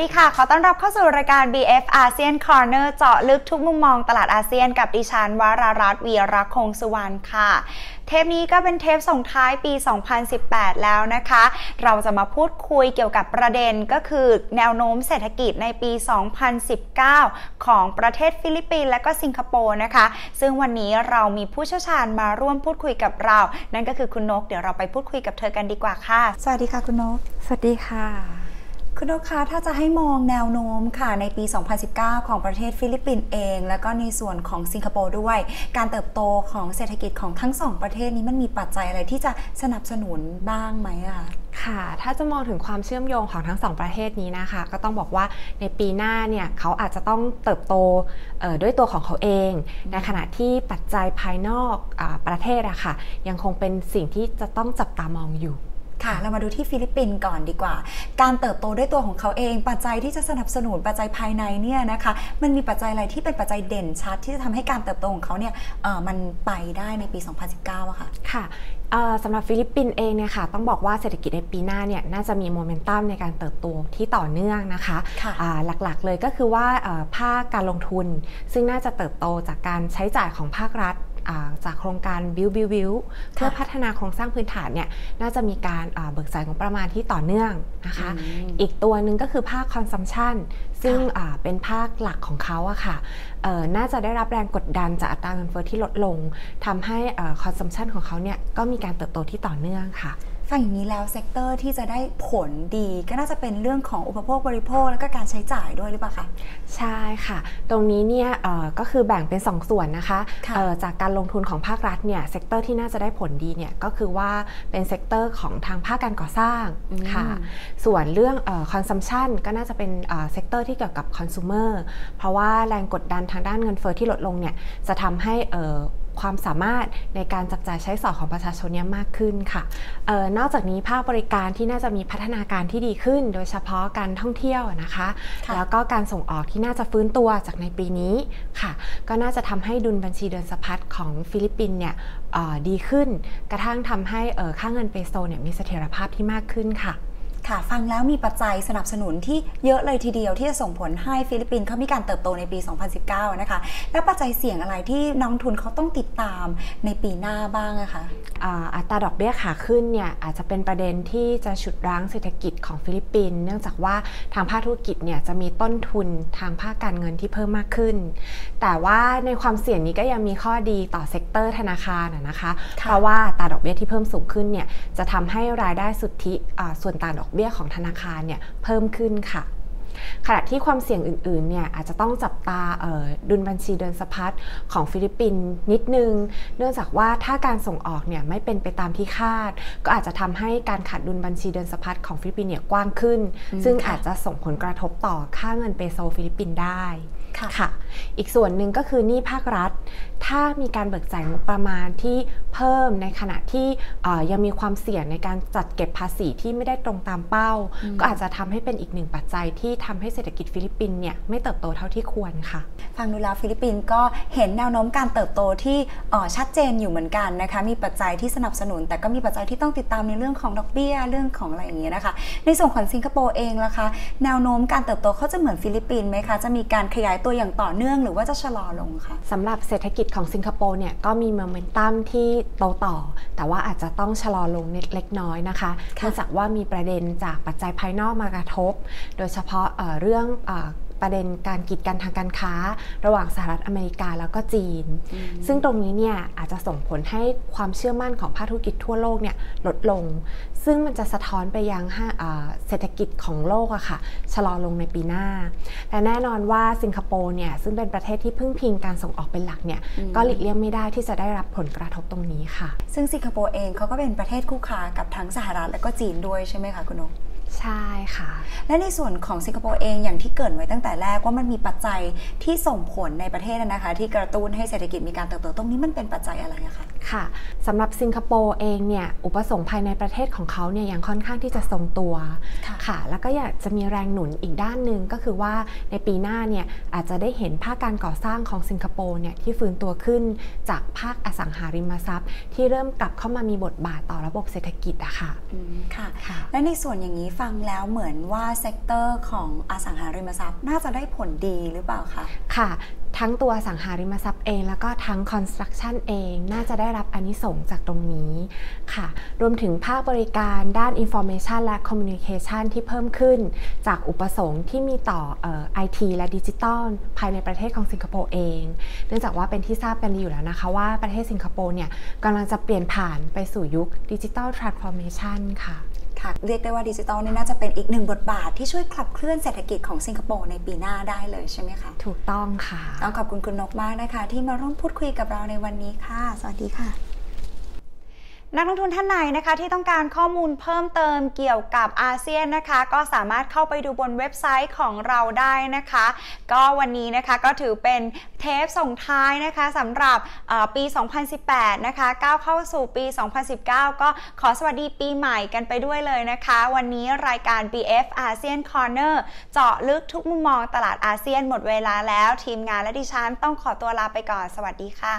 ดีค่ะ ขอต้อนรับเข้าสู่รายการ BF ASEAN Corner เจาะลึกทุกมุมมองตลาดอาเซียนกับดิฉันวรารัตน์วีรคงสุวรรณค่ะ เทปนี้ก็เป็นเทปส่งท้ายปี 2018 แล้วนะคะ เราจะมาพูดคุยเกี่ยวกับประเด็นก็คือแนวโน้มเศรษฐกิจในปี 2019 ของประเทศฟิลิปปินส์และก็สิงคโปร์นะคะ ซึ่งวันนี้เรามีผู้เชี่ยวชาญมาร่วมพูดคุยกับเรา นั่นก็คือคุณนก เดี๋ยวเราไปพูดคุยกับเธอกันดีกว่าค่ะ สวัสดีค่ะคุณนก สวัสดีค่ะ คุณนกคะถ้าจะให้มองแนวโน้มค่ะในปี 2019 ของประเทศฟิลิปปินส์เอง แล้วก็ในส่วนของสิงคโปร์ด้วย การเติบโตของเศรษฐกิจของทั้งสองประเทศนี้มันมีปัจจัยอะไรที่จะสนับสนุนบ้างไหมอะคะค่ะ ถ้าจะมองถึงความเชื่อมโยงของทั้งสองประเทศนี้นะคะ ก็ต้องบอกว่าในปีหน้าเนี่ยเขาอาจจะต้องเติบโตด้วยตัวของเขาเอง ในขณะที่ปัจจัยภายนอกอประเทศอะค่ะยังคงเป็นสิ่งที่จะต้องจับตามองอยู่ ค่ะ เรามาดูที่ฟิลิปปินส์ก่อนดีกว่า การเติบโตด้วยตัวของเขาเอง ปัจจัยที่จะสนับสนุนปัจจัยภายในเนี่ยนะคะ มันมีปัจจัยอะไรที่เป็นปัจจัยเด่นชัด ที่จะทำให้การเติบโตของเขาเนี่ยเอ่อมันไปได้ในปี 2019อะค่ะ ค่ะเอ่อสำหรับฟิลิปปินส์เองเนี่ยค่ะต้องบอกว่าเศรษฐกิจในปีหน้าเนี่ยน่าจะมีโมเมนตัมในการเติบโตที่ต่อเนื่องนะคะค่ะอ่าหลักๆเลยก็คือว่าเอ่อภาคการลงทุน ซึ่งน่าจะเติบโตจากการใช้จ่ายของภาครัฐอ่า จากโครงการบิวบิวบิวเพื่อพัฒนาโครงสร้างพื้นฐานเนี่ยน่าจะมีการอ่าเบิกจ่ายงบประมาณที่ต่อเนื่องนะคะอืมอีกตัวหนึ่งก็คือภาคคอนซัมชันซึ่งค่ะอ่าเป็นภาคหลักของเขาอะค่ะเอ่อน่าจะได้รับแรงกดดันจากอัตราเงินเฟ้อที่ลดลงทำให้คอนซัมชันของเขาเนี่ยก็มีการเติบโตที่ต่อเนื่องค่ะ ฟังอย่างนี้แล้วเซกเตอร์ที่จะได้ผลดีก็น่าจะเป็นเรื่องของอุปโภคบริโภค แล้วก็การใช้จ่ายด้วยหรือเปล่าคะใช่ค่ะ ตรงนี้เนี่ยเอ่อก็คือแบ่งเป็น 2 ส่วนนะคะค่ะเอ่อจากการลงทุนของภาครัฐเนี่ยเซกเตอร์ที่น่าจะได้ผลดีเนี่ยก็คือว่าเป็นเซกเตอร์ของทางภาคการก่อสร้างอืมค่ะส่วนเรื่องคอนซัมชันก็น่าจะเป็นเซกเตอร์ที่เกี่ยวกับคอน sumer เพราะว่าแรงกดดันทางด้านเงินเฟอ้อที่ลดลงเนี่ยจะทำให้เอ่อ ความสามารถในการจับจ่ายใช้สอยของประชาชนเนี่ยมากขึ้นค่ะเออนอกจากนี้ภาคบริการที่น่าจะมีพัฒนาการที่ดีขึ้น โดยเฉพาะการท่องเที่ยวนะคะค่ะแล้วก็การส่งออกที่น่าจะฟื้นตัวจากในปีนี้ค่ะ ก็น่าจะทำให้ดุลบัญชีเดินสะพัดของฟิลิปปินส์เนี่ยเอ่อดีขึ้น กระทั่งทำให้เอ่อค่าเงินเปโซเนี่ยมีเสถียรภาพที่มากขึ้นค่ะ ค่ะ ฟังแล้วมีปัจจัยสนับสนุนที่เยอะเลยทีเดียวที่จะส่งผลให้ฟิลิปปินส์เขามีการเติบโตในปี 2019 นะคะ แล้วปัจจัยเสี่ยงอะไรที่นักลงทุนเขาต้องติดตามในปีหน้าบ้างอะคะอัตราดอกเบี้ยขาขึ้นเนี่ยอาจจะเป็นประเด็นที่จะฉุดรั้งเศรษฐกิจของฟิลิปปินส์เนื่องจากว่าทางภาคธุรกิจเนี่ยจะมีต้นทุนทางภาคการเงินที่เพิ่มมากขึ้น แต่ว่าในความเสี่ยงนี้ก็ยังมีข้อดีต่อเซกเตอร์ธนาคารนะคะคะเพราะว่าตาดอกเบี้ยที่เพิ่มสูงขึ้นเนี่ยจะทำให้รายได้สุทธิส่วนต่างดอกเบี้ยของธนาคารเนี่ยเพิ่มขึ้นค่ะ ขณะที่ความเสี่ยงอื่นๆเนี่ยอาจจะต้องจับตาเอ่อดุลบัญชีเดินสะพัดของฟิลิปปินส์นิดนึง เนื่องจากว่าถ้าการส่งออกเนี่ยไม่เป็นไปตามที่คาด ก็อาจจะทำให้การขาดดุลบัญชีเดินสะพัดของฟิลิปปินส์เนี่ยกว้างขึ้นอืมซึ่งค่ะอาจจะส่งผลกระทบต่อค่าเงินเปโซฟิลิปปินส์ได้ค่ะค่ะอีกส่วนหนึ่งก็คือหนี้ภาครัฐ ถ้ามีการเบิกจ่ายงบประมาณที่เพิ่มในขณะที่เอ่อยังมีความเสี่ยงในการจัดเก็บภาษีที่ไม่ได้ตรงตามเป้าอืมก็อาจจะทำให้เป็นอีกหนึ่งปัจจัยที่ทำให้เศรษฐกิจฟิลิปปินส์เนี่ยไม่เติบโตเท่าที่ควรค่ะ ฟังดูแล้วฟิลิปปินส์ก็เห็นแนวโน้มการเติบโตที่เอ่อชัดเจนอยู่เหมือนกันนะคะ มีปัจจัยที่สนับสนุน แต่ก็มีปัจจัยที่ต้องติดตามในเรื่องของดอกเบี้ยเรื่องของอะไรอย่างเงี้ยนะคะ ในส่วนของสิงคโปร์เองล่ะคะแนวโน้มการเติบโตเขาจะเหมือนฟิลิปปินส์ไหมคะจะมีการขยายตัวอย่างต่อเนื่องหรือว่าจะชะลอลงคะสำหรับเศรษฐกิจของสิงคโปร์เนี่ยก็มีโมเมนตัมที่โตต่อ แต่ว่าอาจจะต้องชะลอลงนิดเล็กน้อยนะคะค่ะเนื่องจากว่ามีประเด็นจากปัจจัยภายนอกมากระทบ โดยเฉพาะเอ่อเรื่องเออ ประเด็นการกีดกันทางการค้า ระหว่างสหรัฐอเมริกาแล้วก็จีน ซึ่งตรงนี้เนี่ยอาจจะส่งผลให้ความเชื่อมั่นของภาคธุรกิจทั่วโลกเนี่ยลดลง ซึ่งมันจะสะท้อนไปยังห้าเอ่อเศรษฐกิจของโลกอะค่ะชะลอลงในปีหน้าแต่แน่นอนว่าสิงคโปร์เนี่ยซึ่งเป็นประเทศที่พึ่งพิงการส่งออกเป็นหลักเนี่ยอืมก็หลีกเลี่ยงไม่ได้ที่จะได้รับผลกระทบตรงนี้ค่ะ ซึ่งสิงคโปร์เองเขาก็เป็นประเทศคู่ค้ากับทั้งสหรัฐและก็จีนด้วยใช่ไหมคะคุณนก ใช่ค่ะ และในส่วนของสิงคโปร์เองอย่างที่เกิดไว้ตั้งแต่แรกว่ามันมีปัจจัยที่ส่งผลในประเทศนะคะ ที่กระตุ้นให้เศรษฐกิจมีการเติบโตตรงนี้มันเป็นปัจจัยอะไรคะ ค่ะสำหรับสิงคโปร์เองเนี่ยอุปสงค์ภายในประเทศของเขาเนี่ยยังค่อนข้างที่จะทรงตัวค่ะ แล้วก็อยากจะมีแรงหนุนอีกด้านหนึ่งก็คือว่าในปีหน้าเนี่ยอาจจะได้เห็นภาคการก่อสร้างของสิงคโปร์เนี่ยที่ฟื้นตัวขึ้นจากภาคอสังหาริมทรัพย์ ที่เริ่มกลับเข้ามามีบทบาทต่อระบบเศรษฐกิจอะค่ะค่ะและในส่วนอย่างนี้ฟังแล้วเหมือนว่าเซกเตอร์ของอสังหาริมทรัพย์น่าจะได้ผลดีหรือเปล่าคะค่ะ ทั้งตัวสังหาริมทรัพย์เอง แล้วก็ทั้งคอนสตรักชั่นเอง น่าจะได้รับอนนิสงจากตรงนี้ค่ะ รวมถึงภาคบริการด้าน Information และ Communication ที่เพิ่มขึ้น จากอุปสงค์ที่มีต่อไอทีและดิจิทัลภายในประเทศของสิงคโปร์เอง เนื่องจากว่าเป็นที่ทราบกันดีอยู่แล้วนะคะ ว่าประเทศสิงคโปร์เนี่ยกำลังจะเปลี่ยนผ่านไปสู่ยุคดิจิทัลทรานส์ฟอร์เมชันค่ะ ค่ะเรียกได้ว่าดิจิตอลนี่น่าจะเป็นอีกหนึ่งบทบาทที่ช่วยขับเคลื่อนเศรษฐกิจของสิงคโปร์ในปีหน้าได้เลยใช่ไหมคะถูกต้องค่ะต้องขอบคุณคุณนกมากนะคะ ที่มาร่วมพูดคุยกับเราในวันนี้ค่ะ สวัสดีค่ะ นักลงทุนท่านไหนนะคะที่ต้องการข้อมูลเพิ่มเติมเกี่ยวกับอาเซียนนะคะ ก็สามารถเข้าไปดูบนเว็บไซต์ของเราได้นะคะ ก็วันนี้นะคะก็ถือเป็นเทปส่งท้ายนะคะสำหรับปี 2018 นะคะก้าวเข้าสู่ปี 2019 ก็ขอสวัสดีปีใหม่กันไปด้วยเลยนะคะ วันนี้รายการ BF อาเซียนคอร์เนอร์เจาะลึกทุกมุมมองตลาดอาเซียนหมดเวลาแล้ว ทีมงานและดิฉันต้องขอตัวลาไปก่อน สวัสดีค่ะ